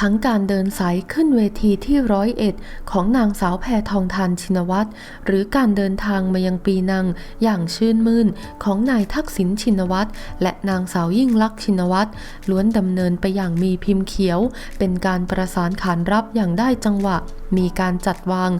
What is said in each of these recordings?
ทั้งการเดินสายขึ้นเวทีที่ร้อยเอ็ดของนางสาวแพทองทานชินวัตร หรือการเดินทางมายังปีนังอย่างชื่นมื่นของนายทักษิณชินวัตร และนางสาวยิ่งลักษณ์ชินวัตรล้วนดำเนินไปอย่างมีพิมพ์เขียว เป็นการประสานขานรับอย่างได้จังหวะ มีการจัดวาง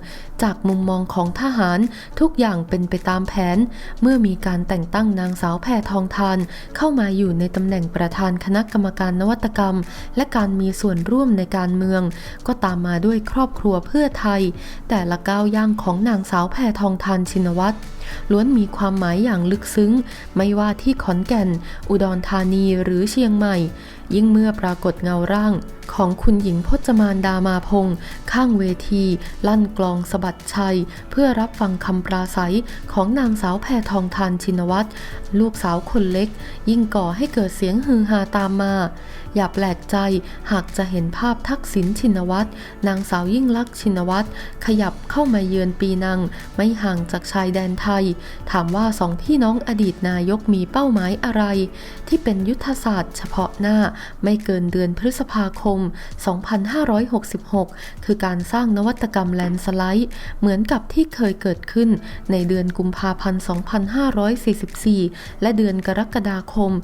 จากมุมมองของทหารทุกอย่างเป็นไปตามแผน เมื่อมีการแต่งตั้งนางสาวแพทองทาน เข้ามาอยู่ในตำแหน่งประธานคณะกรรมการนวัตกรรม และการมีส่วนร่วมในการเมือง ก็ตามมาด้วยครอบครัวเพื่อไทย แต่ละก้าวย่างของนางสาวแพทองทานชินวัตรล้วนมีความหมายอย่างลึกซึ้ง ไม่ว่าที่ขอนแก่น อุดรธานีหรือเชียงใหม่ ยิ่งเมื่อปรากฏเงาร่าง ของคุณหญิงพจมานดามาพงษ์ข้างเวที ลั่นกลองสะบัดชัย เพื่อรับฟังคำปราศัยของนางสาวแพทองทานชินวัตรลูกสาวคนเล็ก ยิ่งก่อให้เกิดเสียงฮือฮาตามมา อย่าแปลกใจหากจะเห็นภาพทักษิณชินวัตรนางสาวยิ่งลักษณ์ชินวัตรขยับเข้ามาเยือนปีนัง ไม่ห่างจากชายแดนไทย ถามว่าสองพี่น้องอดีตนายกมีเป้าหมายอะไร ที่เป็นยุทธศาสตร์เฉพาะหน้าไม่เกินเดือนพฤษภาคม 2566 คือการสร้างนวัตกรรมแลนสไลด์ เหมือนกับที่เคยเกิดขึ้นในเดือนกุมภาพันธ์ 2544 และเดือนกรกฎาคม 2554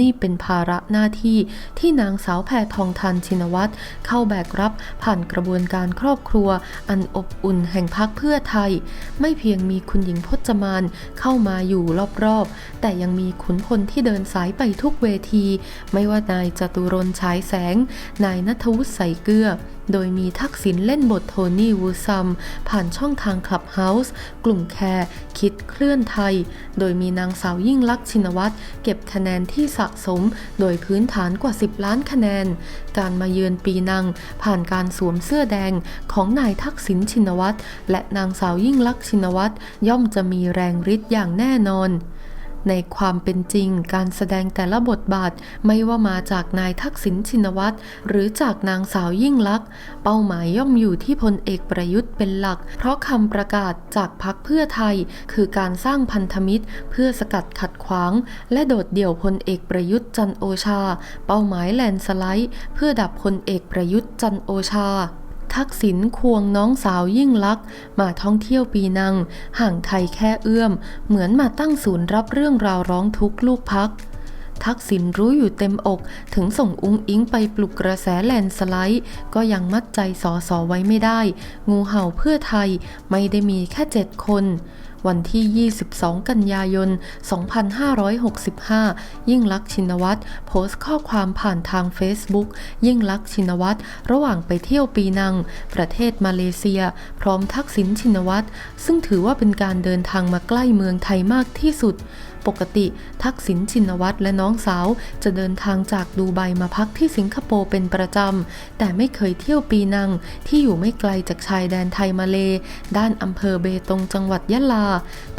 นี่เป็นภาระหน้าที่ที่นางสาวแพทองทานชินวัตรเข้าแบกรับผ่านกระบวนการครอบครัว อันอบอุ่นแห่งพักเพื่อไทย ไม่เพียงมีคุณหญิงพจมานเข้ามาอยู่รอบๆ แต่ยังมีขุนพลที่เดินสายไปทุกเวที ไม่ว่านายจตุรนฉายแสง นายนัทวุฒิใส่เกลือโดยมีทักษิณเล่นบทโทนี่วูซัม ผ่านช่องทางคลับเฮาส์กลุ่มแคร์ คิดเคลื่อนไทย โดยมีนางสาวยิ่งลักษณ์ชินวัตรเก็บคะแนนที่สะสม โดยพื้นฐานกว่า 10 ล้านคะแนน การมาเยือนปีนัง ผ่านการสวมเสื้อแดงของนายทักษิณชินวัตรและนางสาวยิ่งลักษณ์ชินวัตรย่อมจะมีแรงฤทธิ์อย่างแน่นอน ในความเป็นจริงการแสดงแต่ละบทบาทไม่ว่ามาจากนายทักษิณชินวัตรหรือจากนางสาวยิ่งลักษณ์เป้าหมายย่อมอยู่ที่พลเอกประยุทธ์เป็นหลัก เพราะคำประกาศจากพักเพื่อไทย คือการสร้างพันธมิตร เพื่อสกัดขัดขวาง และโดดเดี่ยวพลเอกประยุทธ์จันโอชา เป้าหมายแลนสไลด์ เพื่อดับพลเอกประยุทธ์จันโอชา ทักษิณควงน้องสาวยิ่งลักษณ์มาท่องเที่ยวปีนัง ห่างไทยแค่เอื้อม เหมือนมาตั้งศูนย์รับเรื่องราวร้องทุกข์ลูกพักทักษิณรู้อยู่เต็มอกถึงส่งอุ้งอิงไปปลุกกระแสแลนสไลด์ ก็ยังมัดใจสอสอไว้ไม่ได้ งูเห่าเพื่อไทยไม่ได้มีแค่เจ็ดคน วันที่ 22 กันยายน 2565 ยิ่งลักษณ์ชินวัตรโพสต์ข้อความผ่านทาง Facebook ยิ่งลักษณ์ชินวัตรระหว่างไปเที่ยวปีนัง ประเทศมาเลเซีย พร้อมทักษิณชินวัตรซึ่งถือว่าเป็นการเดินทางมาใกล้เมืองไทยมากที่สุด ปกติ ทักษิณชินวัตรและน้องสาว จะเดินทางจากดูไบมาพักที่สิงคโปร์เป็นประจำ แต่ไม่เคยเที่ยวปีนัง ที่อยู่ไม่ไกลจากชายแดนไทยมาเล ด้านอำเภอเบตงจังหวัดยะลา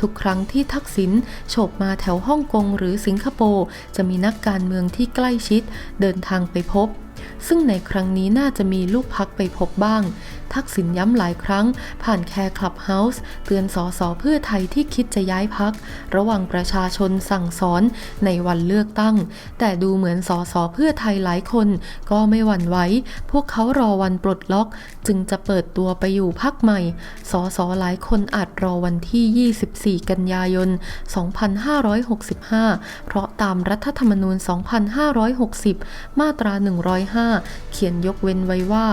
ทุกครั้งที่ทักษิณโฉบมาแถวฮ่องกงหรือสิงคโปร์จะมีนักการเมืองที่ใกล้ชิด เดินทางไปพบซึ่งในครั้งนี้น่าจะมีลูกพักไปพบบ้าง ทักษิณย้ำหลายครั้ง ผ่านแคร์คลับเฮาส์เตือนสอสอเพื่อไทยที่คิดจะย้ายพัก ระหว่างประชาชนสั่งสอนในวันเลือกตั้ง แต่ดูเหมือนสอสอเพื่อไทยหลายคน ก็ไม่หวั่นไหวพวกเขารอวันปลดล็อก จึงจะเปิดตัวไปอยู่พักใหม่สอสอหลายคนอาจรอวันที่ 24 กันยายน 2565 เพราะตามรัฐธรรมนูญ 2560 มาตรา 105 เขียนยกเว้นไว้ว่า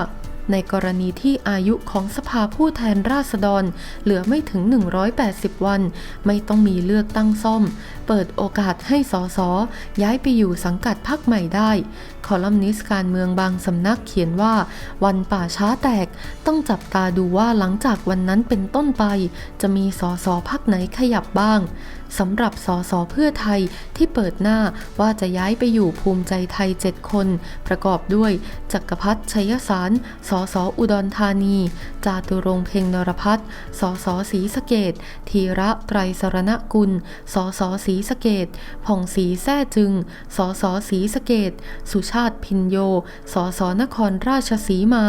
ในกรณีที่อายุของสภาผู้แทนราษฎร เหลือไม่ถึง 180 วัน ไม่ต้องมีเลือกตั้งซ่อม เปิดโอกาสให้สสย้ายไปอยู่สังกัดพักใหม่ได้ คอลัมนิสต์การเมืองบางสำนักเขียนว่าวันป่าช้าแตกต้องจับตาดูว่าหลังจากวันนั้นเป็นต้นไป จะมีสสพักไหนขยับบ้างสำหรับสสเพื่อไทยที่เปิดหน้าว่าจะย้ายไปอยู่ภูมิใจไทย 7 คน ประกอบด้วยจักรพัฒน์ชัยสารสสอุดรธานี จาตุรงเพ็งนรพัฒน์สสศรีสเกดธีระไตรสรณกุลสสศรีสเกดผ่องศรีแท้จึงสสศรีสเกดสุชชาติพินโย สสนครราชสีมา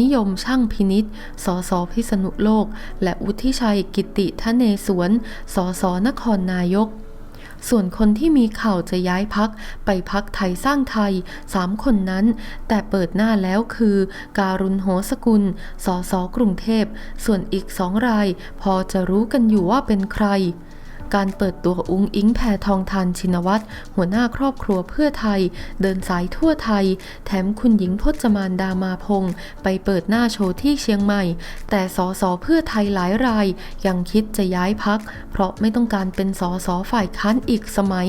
นิยมช่างพินิษสสพิษณุโลก และวุฒิชัยกิติทะเนศวรสสนครนายกส่วนคนที่มีข่าวจะย้ายพักไปพักไทยสร้างไทยสามคนนั้น แต่เปิดหน้าแล้วคือ การุณโหสกุล สสกรุงเทพ ส่วนอีกสองราย พอจะรู้กันอยู่ว่าเป็นใคร การเปิดตัวอุ้งอิงแพทองทานชินวัตรหัวหน้าครอบครัวเพื่อไทย เดินสายทั่วไทย แถมคุณหญิงพจมานดามาพงศ์ไปเปิดหน้าโชว์ที่เชียงใหม่ แต่สสเพื่อไทยหลายราย ยังคิดจะย้ายพัก เพราะไม่ต้องการเป็นสสฝ่ายค้านอีกสมัย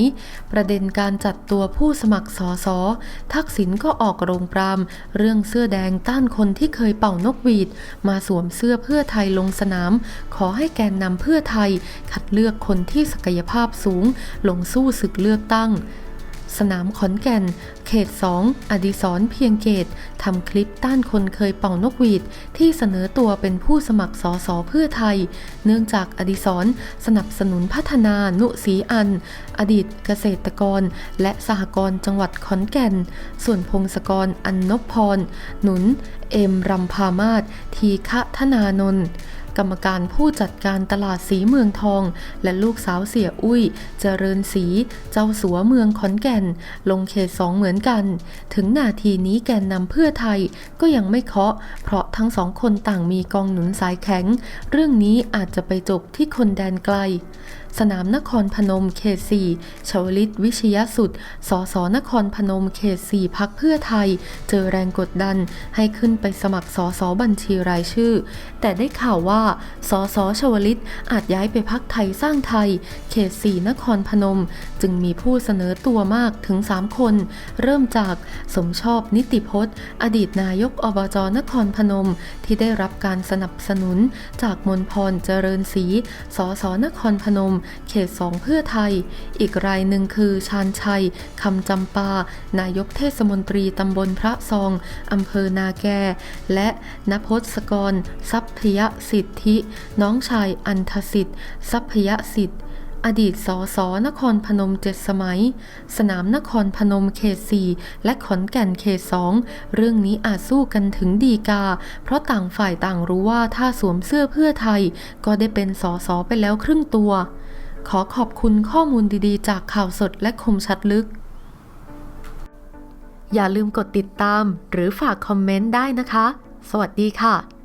ประเด็นการจัดตัวผู้สมัครสสทักษิณก็ออกโรงปราม เรื่องเสื้อแดงต้านคนที่เคยเป่านกหวีด มาสวมเสื้อเพื่อไทยลงสนาม ขอให้แกนนำเพื่อไทยคัดเลือกคนที่ศักยภาพสูงลงสู้ศึกเลือกตั้ง สนามขอนแก่น เขต 2 อดิศรเพียงเกตทำคลิปต้านคนเคยเป่านกหวีด ที่เสนอตัวเป็นผู้สมัครสอสอเพื่อไทย เนื่องจากอดิศรสนับสนุนพัฒนานุสีอัน อดีตเกษตรกร และสหกรณ์จังหวัดขอนแก่น ส่วนพงศกรอันนพพร หนุน เอ็มรำพามาศทีฆะธนานนท์กรรมการผู้จัดการตลาดสีเมืองทอง และลูกสาวเสียอุ้ย เจริญศรีเจ้าสัวเมืองขอนแก่น ลงเขตสองเหมือนกัน ถึงนาทีนี้แกนนำเพื่อไทยก็ยังไม่เคาะ เพราะทั้งสองคนต่างมีกองหนุนสายแข็ง เรื่องนี้อาจจะไปจบที่คนแดนไกลสนามนครพนมเขต4ชวลิตวิชยสุด สสนครพนมเขต4พักเพื่อไทย เจอแรงกดดันให้ขึ้นไปสมัครสสบัญชีรายชื่อ แต่ได้ข่าวว่าสสชวลิตอาจย้ายไปพักไทยสร้างไทย เขต4นครพนม จึงมีผู้เสนอตัวมากถึง 3 คน เริ่มจากสมชอบนิติพจน์ อดีตนายกอบจนครพนม ที่ได้รับการสนับสนุน จากมนพรเจริญศรีสสนครพนม เขตสองเพื่อไทย อีกรายหนึ่งคือชาญชัยคำจำปา นายกเทศมนตรีตำบลพระซองอำเภอนาแก และนพศกร ทรัพยสิทธิน้องชายอันทสิทธิ์ ทรัพยสิทธิ์ อดีตสสนครพนมเจ็ดสมัย สนามนครพนมเขต4และขอนแก่นเขต2เรื่องนี้อาจสู้กันถึงดีกา เพราะต่างฝ่ายต่างรู้ว่าถ้าสวมเสื้อเพื่อไทย ก็ได้เป็นสสไปแล้วครึ่งตัว ขอขอบคุณข้อมูลดีๆ จากข่าวสดและคมชัดลึกอย่าลืมกดติดตามหรือฝากคอมเมนต์ได้นะคะ สวัสดีค่ะ